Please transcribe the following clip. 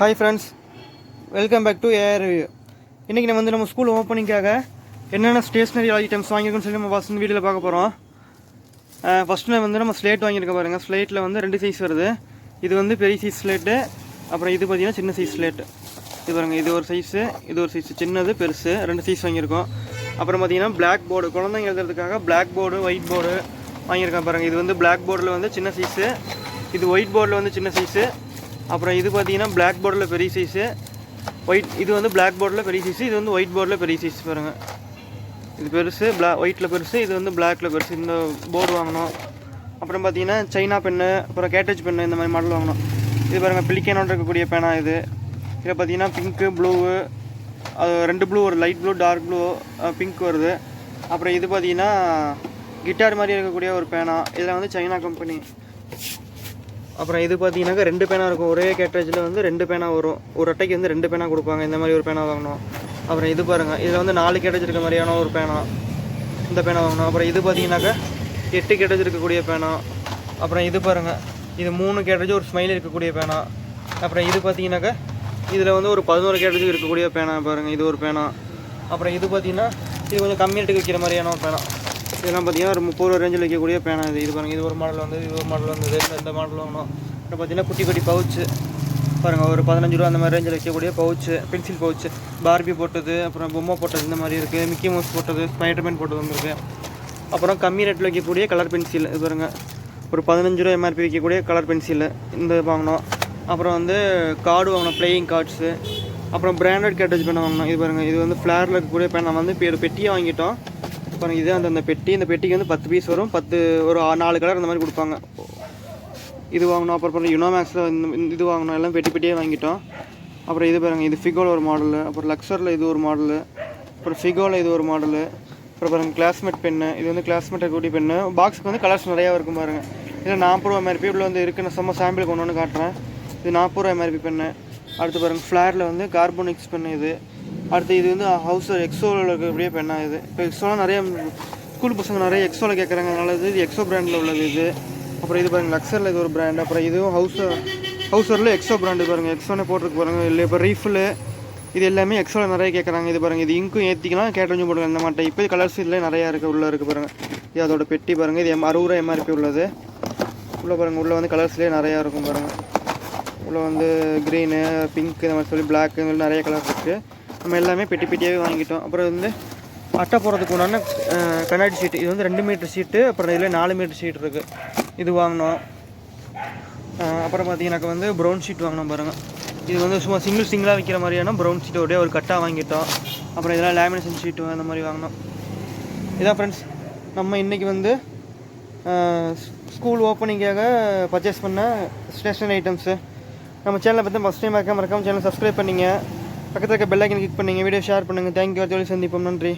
Hi friends welcome back to AR review இன்றைக்கி நம்ம வந்து நம்ம ஸ்கூல் ஓப்பனிங்காக என்னென்ன ஸ்டேஷ்னரி ஐட்டம்ஸ் வாங்கியிருக்கோம்னு சொல்லி நம்ம ஃபஸ்ட் வீடியோவில் பார்க்க போகிறோம் ஃபஸ்ட்டு வந்து நம்ம ஸ்லேட் வாங்கியிருக்க பாருங்கள் ஸ்லேட்டில் வந்து ரெண்டு சைஸ் வருது. இது வந்து பெரிய சைஸ் ஸ்லேட்டு அப்புறம் இது பார்த்திங்கன்னா சின்ன சைஸ் ஸ்லேட்டு இது பாருங்கள் இது ஒரு சைஸு இது ஒரு சைஸ் சின்னது பெருசு ரெண்டு சைஸ் வாங்கியிருக்கோம். அப்புறம் பார்த்திங்கன்னா பிளாக் போர்டு குழந்தைங்க எழுதுறதுக்காக பிளாக் போர்டு ஒயிட் போர்டு வாங்கியிருக்கேன் பாருங்கள் இது வந்து பிளாக் போர்டில் வந்து சின்ன சைஸு இது ஒயிட் போர்டில் வந்து சின்ன சைஸு அப்புறம் இது பார்த்தீங்கன்னா பிளாக் போர்டில் பெரிய சைஸு ஒயிட் இது வந்து பிளாக் போர்டில் பெரிய சைஸு இது வந்து ஒயிட் போர்டில் பெரிய சைஸ் பாருங்கள் இது பெருசு பிளா ஒயிட்டில் பெருசு இது வந்து பிளாக்கில் பெருசு. இந்த போர்டு வாங்கினோம் அப்புறம் பார்த்தீங்கன்னா சைனா பென்னு அப்புறம் கேட்டேஜ் பென்னு இந்த மாதிரி மாடல் வாங்கினோம் இது பாருங்கள் பிளிக்கனோட இருக்கக்கூடிய பேனா இது. இதில் பார்த்தீங்கன்னா பிங்க்கு ப்ளூவு அது ரெண்டு ப்ளூ ஒரு light blue dark blue pink வருது. அப்புறம் இது பார்த்தீங்கன்னா கிட்டார் மாதிரி இருக்கக்கூடிய ஒரு பேனா இதில் வந்து சைனா கம்பெனி அப்புறம் இது பார்த்தீங்கன்னாக்கா ரெண்டு பேனா இருக்கும். ஒரே கேட்ரேஜில் வந்து ரெண்டு பேனா வரும். ஒரு அட்டைக்கு வந்து ரெண்டு பேனா கொடுப்பாங்க. இந்த மாதிரி ஒரு பேனா வாங்கணும். அப்புறம் இது பாருங்கள் இதில் வந்து நாலு கேட்டேஜ் இருக்க மாதிரியான ஒரு பேனா. இந்த பேனா வாங்கணும். அப்புறம் இது பார்த்தீங்கன்னாக்கா எட்டு கேட்டேஜ் இருக்கக்கூடிய பேனா. அப்புறம் இது பாருங்கள் இது மூணு கேட்டேஜ் ஒரு ஸ்மைல் இருக்கக்கூடிய பேனா. அப்புறம் இது பார்த்தீங்கன்னாக்கா இதில் வந்து ஒரு பதினோரு கேட்டேஜ் இருக்கக்கூடிய பேனா பாருங்கள் இது ஒரு பேனா. அப்புறம் இது பார்த்தீங்கன்னா இது கொஞ்சம் கம்மி விற்கிற மாதிரியான ஒரு பேனா. இதெல்லாம் பார்த்தீங்கன்னா ஒரு முப்பது ரூபா ரேஞ்சில் வைக்கக்கூடிய பேனா இது. இது பாருங்கள் இது ஒரு மாடல் வந்து இது ஒரு மாடல் வந்து இந்த- மாடல் வாங்கணும் அப்புறம் பார்த்தீங்கன்னா குட்டி குட்டி பவுச்சு பாருங்கள் ஒரு பதினஞ்சு ரூபா அந்த மாதிரி ரேஞ்சில் வைக்கக்கூடிய பவுச்சு பென்சில் பவுச்சு பார்பி போட்டது அப்புறம் பொம்மை போட்டது இந்த மாதிரி இருக்குது மிக்கி மவுஸ் போட்டது ஸ்பைடர்மேன் போட்டது வந்துருக்கு அப்புறம் கம்மி ரேட்டில் வைக்கக்கூடிய கலர் பென்சில் இது பாருங்கள் ஒரு பதினஞ்சு ரூபா எம்ஆர்பி வைக்கக்கூடிய கலர் பென்சில் இந்த வாங்கினோம் அப்புறம் வந்து கார்டு வாங்கினோம் ப்ளேயிங் கார்ட்ஸு அப்புறம் பிராண்டட் கேட்டேஜ் பேனை வாங்கினோம் இது பாருங்கள் இது வந்து ஃப்ளேரில் இருக்கக்கூடிய பேனை வந்து இப்போ ஒரு பெட்டியை வாங்கிட்டோம். பாருங்கள் இது அந்த அந்த பெட்டி இந்த பெட்டிக்கு வந்து பத்து பீஸ் வரும். பத்து ஒரு ஆ- நாலு கலர் அந்த மாதிரி கொடுப்பாங்க. இது வாங்கினோம் அப்புறம் பாருங்கள் யுனோமேக்ஸில் இந்த இது வாங்கினோம் எல்லாம் பெட்டி பெட்டியே வாங்கிட்டோம். அப்புறம் இது பாருங்கள் இது ஃபிகோவில் ஒரு மாடலு அப்புறம் லக்ஸரில் இது ஒரு மாடலு அப்புறம் ஃபிகோவில் இது ஒரு மாடலு அப்புறம் பாருங்கள் கிளாஸ்மேட் பெண்ணு இது வந்து கிளாஸ்மேட்டை கூட்டி பென்னு பாக்ஸுக்கு வந்து கலர்ஸ் நிறையா இருக்கும் பாருங்கள் இதில் நாற்பது ரூபா எம்ஆர்பி இவ்வளோ வந்து இருக்குது நான் சும்மா சாம்பிள் கொண்டு வந்து காட்டுறேன். இது நாற்பது ரூபா எம்ஆர்பி பென்னு அடுத்து பாருங்கள் ஃப்ளாரில் வந்து கார்போனிக்ஸ் பெண்ணு இது. அடுத்து இது வந்து ஹவுஸ் எக்ஸோவில் இருக்கக்கூடிய பென்னா இது? இப்போ எக்ஸோலாம் நிறைய ஸ்கூல் பசங்க நிறைய எக்ஸோவில் கேட்குறாங்க அதனால இது இது எக்ஸோ பிராண்டில் உள்ளது இது. அப்புறம் இது பாருங்கள் லக்ஸரில் இது ஒரு பிராண்ட் அப்புறம் இதுவும் ஹவுஸ் ஹவுஸரில் எக்ஸோ பிராண்டு பாருங்கள் எக்ஸோனே போட்டிருக்கு பாருங்கள் இல்லை இப்போ ரீஃபில் இது எல்லாமே எக்ஸோவில் நிறைய கேட்குறாங்க இது பாருங்கள் இது இங்கும் ஏற்றிக்கலாம் கேட்டரிஞ்சும் போட்டுக்கலாம். இந்த மாட்டை இப்போ கலர்ஸ் இதில் நிறையா இருக்குது உள்ளே இருக்குது பாருங்கள் இது அதோட பெட்டி பாருங்கள் இது எம் அறுபது ரூபா எம்ஆர்பி உள்ளது. உள்ளே பாருங்கள் உள்ளே வந்து கலர்ஸ்லேயே நிறையா இருக்கும் பாருங்கள் உள்ளே வந்து க்ரீனு பிங்க் இந்த மாதிரி சொல்லி பிளாக் இந்த மாதிரி நிறைய கலர்ஸ் இருக்குது நம்ம எல்லாமே பெட்டி பெட்டியாகவே வாங்கிட்டோம். அப்புறம் வந்து அட்டை போடுறதுக்கு உண்டான கண்ணாடி சீட்டு. இது வந்து ரெண்டு மீட்டர் சீட்டு அப்புறம் இதில் நாலு மீட்டர் சீட் இருக்குது இது வாங்கினோம். அப்புறம் பார்த்தீங்கன்னாக்க வந்து ப்ரௌன் ஷீட் வாங்கினோம் பாருங்கள் இது வந்து சும்மா சிங்கிள் சிங்கிளாக விற்கிற மாதிரியான ப்ரௌன் ஷீட் ஒரே ஒரு கட்டாக வாங்கிட்டோம். அப்புறம் இதெல்லாம் லேமினேஷன் ஷீட்டு அந்த மாதிரி வாங்கினோம். இதான் ஃப்ரெண்ட்ஸ் நம்ம இன்றைக்கி வந்து ஸ்கூல் ஓப்பனிங்காக பர்ச்சேஸ் பண்ண ஸ்டேஷனரி ஐட்டம்ஸு நம்ம சேனலை பற்றி ஃபஸ்ட் டைம் மறக்காம மறக்காமல் சேனல் சப்ஸ்கிரைப் பண்ணிங்க. பக்கத்தில் இருக்க பெல்லைக்கன் கிளிக் பண்ணுங்கள் வீடியோ ஷேர் பண்ணுங்கள் தேங்க்யூ ஜோலி சந்திப்போம். நன்றி.